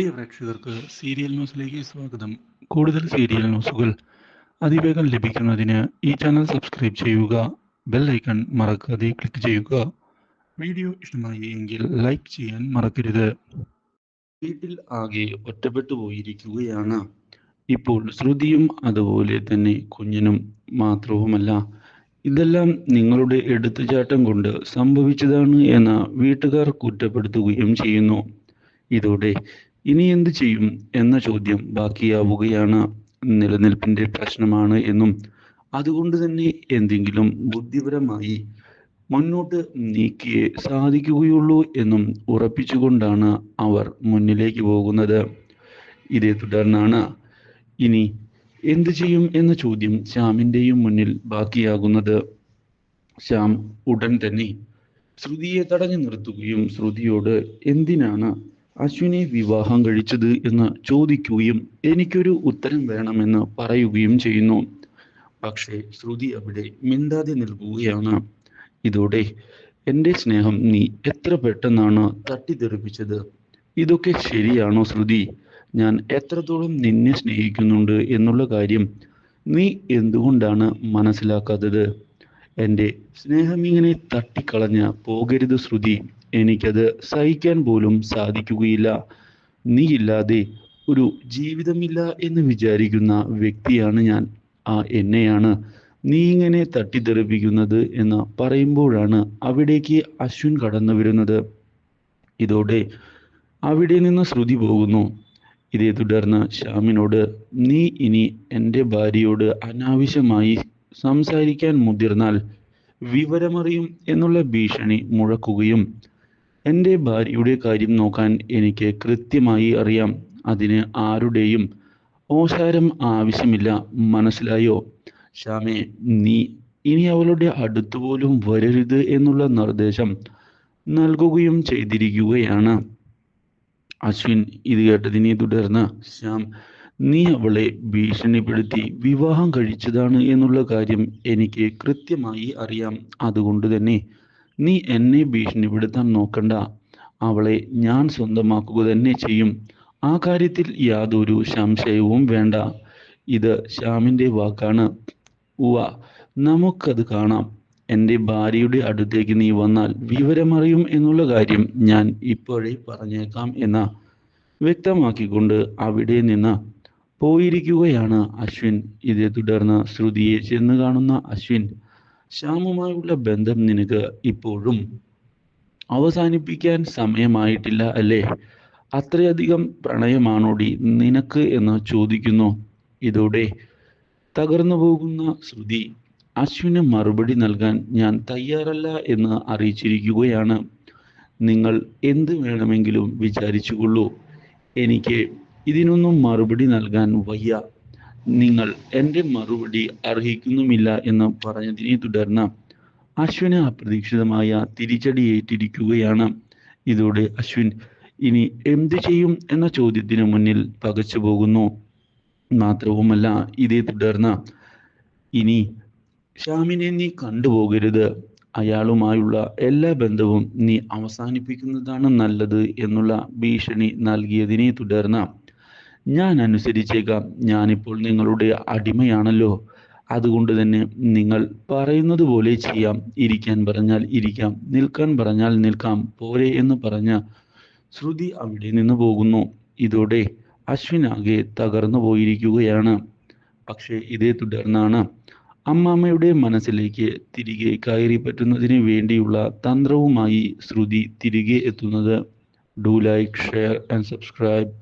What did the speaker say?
പ്രിയ പ്രേക്ഷകർക്ക് സീരിയൽ ന്യൂസിലേക്ക് സ്വാഗതം. കൂടുതൽ സീരിയൽ ന്യൂസുകൾ അതിവേഗം ലഭിക്കുന്നതിന് ഈ ചാനൽ സബ്സ്ക്രൈബ് ചെയ്യുക ബെൽ ഐക്കൺ മറക്കാതെ ക്ലിക്ക് ചെയ്യുക. വീഡിയോ ഇഷ്ടമായി എങ്കിൽ ലൈക്ക് ചെയ്യാൻ മറക്കരുത്. വീട്ടിൽ ആകെ ഒറ്റപ്പെട്ടു പോയിരിക്കുകയാണ്. ഇപ്പോൾ ശ്രുതിയും അതുപോലെ തന്നെ കുഞ്ഞിനും മാത്രവുമല്ല. ഇതെല്ലാം നിങ്ങളുടെ എടുത്തുചാട്ടം കൊണ്ട് സംഭവിച്ചതാണ് എന്ന് വീട്ടുകാർ കുറ്റപ്പെടുത്തുകയും ചെയ്യുന്നു. ഇതോടെ ഇനി എന്ത് ചെയ്യും എന്ന ചോദ്യം ബാക്കിയാവുകയാണ്. നിലനിൽപ്പിന്റെ പ്രശ്നമാണ് എന്നും. അതുകൊണ്ട് തന്നെ എന്തെങ്കിലും ബുദ്ധിപരമായി മുന്നോട്ട് നീക്കിയേ സാധിക്കുകയുള്ളൂ എന്നും ഉറപ്പിച്ചുകൊണ്ടാണ് അവർ മുന്നിലേക്ക് പോകുന്നത്. ഇതേ തുടർന്നാണ് ഇനി എന്ത് ചെയ്യും എന്ന ചോദ്യം ശ്യാമിന്റെയും മുന്നിൽ ബാക്കിയാകുന്നത്. ശ്യാം ഉടൻ തന്നെ ശ്രുതിയെ തടഞ്ഞു നിർത്തുകയും ശ്രുതിയോട് എന്തിനാണ് അശ്വിനെ വിവാഹം കഴിച്ചത് എന്ന് ചോദിക്കുകയും എനിക്കൊരു ഉത്തരം വേണമെന്ന് പറയുകയും ചെയ്യുന്നു. പക്ഷേ ശ്രുതി അവിടെ മിണ്ടാതെ നിൽക്കുകയാണ്. ഇതോടെ എന്റെ സ്നേഹം നീ എത്ര പെട്ടെന്നാണ് തട്ടിത്തെറിപ്പിച്ചത്? ഇതൊക്കെ ശരിയാണോ ശ്രുതി? ഞാൻ എത്രത്തോളം നിന്നെ സ്നേഹിക്കുന്നുണ്ട് എന്നുള്ള കാര്യം നീ എന്തുകൊണ്ടാണ് മനസ്സിലാക്കാത്തത്? എന്റെ സ്നേഹം ഇങ്ങനെ തട്ടിക്കളഞ്ഞ പോകരുത് ശ്രുതി. എനിക്കത് സഹിക്കാൻ പോലും സാധിക്കുകയില്ല. നീ ഇല്ലാതെ ഒരു ജീവിതമില്ല എന്ന് വിചാരിക്കുന്ന വ്യക്തിയാണ് ഞാൻ. ആ എന്നെയാണ് നീ ഇങ്ങനെ തട്ടിത്തെറിപ്പിക്കുന്നത് എന്ന് പറയുമ്പോഴാണ് അവിടേക്ക് അശ്വിൻ കടന്നു വരുന്നത്. ഇതോടെ അവിടെ നിന്ന് ശ്രുതി പോകുന്നു. ഇതേ തുടർന്ന് ശ്യാമിനോട് നീ ഇനി എന്റെ ഭാര്യയോട് അനാവശ്യമായി സംസാരിക്കാൻ മുതിർന്നാൽ വിവരമറിയും എന്നുള്ള ഭീഷണി മുഴക്കുകയും എന്റെ ഭാര്യയുടെ കാര്യം നോക്കാൻ എനിക്ക് കൃത്യമായി അറിയാം. അതിന് ആരുടെയും ഓശാരം ആവശ്യമില്ല. മനസ്സിലായോ? ശ്യാമേ നീ ഇനി അവളുടെ അടുത്ത് പോലും വരരുത് എന്നുള്ള നിർദ്ദേശം നൽകുകയും ചെയ്തിരിക്കുകയാണ്. അശ്വിൻ ഇത് കേട്ടതിനെ തുടർന്ന് ശ്യാം നീ അവളെ ഭീഷണിപ്പെടുത്തി വിവാഹം കഴിച്ചതാണ് എന്നുള്ള കാര്യം എനിക്ക് കൃത്യമായി അറിയാം. അതുകൊണ്ട് തന്നെ നീ എന്നെ ഭീഷണിപ്പെടുത്താൻ നോക്കണ്ട. അവളെ ഞാൻ സ്വന്തമാക്കുക തന്നെ ചെയ്യും. ആ കാര്യത്തിൽ യാതൊരു സംശയവും വേണ്ട. ഇത് ശ്യാമിന്റെ വാക്കാണ്. ഉവ നമുക്കത് കാണാം. എന്റെ ഭാര്യയുടെ അടുത്തേക്ക് നീ വന്നാൽ വിവരമറിയും എന്നുള്ള കാര്യം ഞാൻ ഇപ്പോഴേ പറഞ്ഞേക്കാം എന്ന വ്യക്തമാക്കിക്കൊണ്ട് അവിടെ നിന്ന് പോയിരിക്കുകയാണ് അശ്വിൻ. ഇതേ തുടർന്ന് ശ്രുതിയെ ചെന്ന് കാണുന്ന അശ്വിൻ ശ്യാമുമായുള്ള ബന്ധം നിനക്ക് ഇപ്പോഴും അവസാനിപ്പിക്കാൻ സമയമായിട്ടില്ല അല്ലേ? അത്രയധികം പ്രണയമാണോടി നിനക്ക് എന്ന് ചോദിക്കുന്നു. ഇതോടെ തകർന്നു പോകുന്ന ശ്രുതി അശ്വിന് മറുപടി നൽകാൻ ഞാൻ തയ്യാറല്ല എന്ന് അറിയിച്ചിരിക്കുകയാണ്. നിങ്ങൾ എന്ത് വേണമെങ്കിലും വിചാരിച്ചുകൊള്ളൂ. എനിക്ക് ഇതിനൊന്നും മറുപടി നൽകാൻ വയ്യ. നിങ്ങൾ എന്റെ മറുപടി അർഹിക്കുന്നുമില്ല എന്ന് പറഞ്ഞതിനെ തുടർന്ന് അശ്വിന് അപ്രതീക്ഷിതമായ തിരിച്ചടിയേറ്റിരിക്കുകയാണ് ഇതോടെ അശ്വിൻ ഇനി എന്തു ചെയ്യും എന്ന ചോദ്യത്തിന് മുന്നിൽ പകച്ചു പോകുന്നു. മാത്രവുമല്ല ഇതേ തുടർന്ന് ഇനി ഷ്യാമിനെ നീ കണ്ടുപോകരുത്. അയാളുമായുള്ള എല്ലാ ബന്ധവും നീ അവസാനിപ്പിക്കുന്നതാണ് നല്ലത് എന്നുള്ള ഭീഷണി നൽകിയതിനെ തുടർന്ന് ഞാൻ അനുസരിച്ചേക്കാം. ഞാനിപ്പോൾ നിങ്ങളുടെ അടിമയാണല്ലോ. അതുകൊണ്ട് തന്നെ നിങ്ങൾ പറയുന്നത് പോലെ ചെയ്യാം. ഇരിക്കാൻ പറഞ്ഞാൽ ഇരിക്കാം. നിൽക്കാൻ പറഞ്ഞാൽ നിൽക്കാം. പോരെ എന്ന് പറഞ്ഞ ശ്രുതി അവിടെ നിന്ന് പോകുന്നു. ഇതോടെ അശ്വിനാകെ തകർന്നു പോയിരിക്കുകയാണ്. പക്ഷേ ഇതേ തുടർന്നാണ് അമ്മാമ്മയുടെ മനസ്സിലേക്ക് തിരികെ കയറി പറ്റുന്നതിന് വേണ്ടിയുള്ള തന്ത്രവുമായി ശ്രുതി തിരികെ എത്തുന്നത്. Do like share and subscribe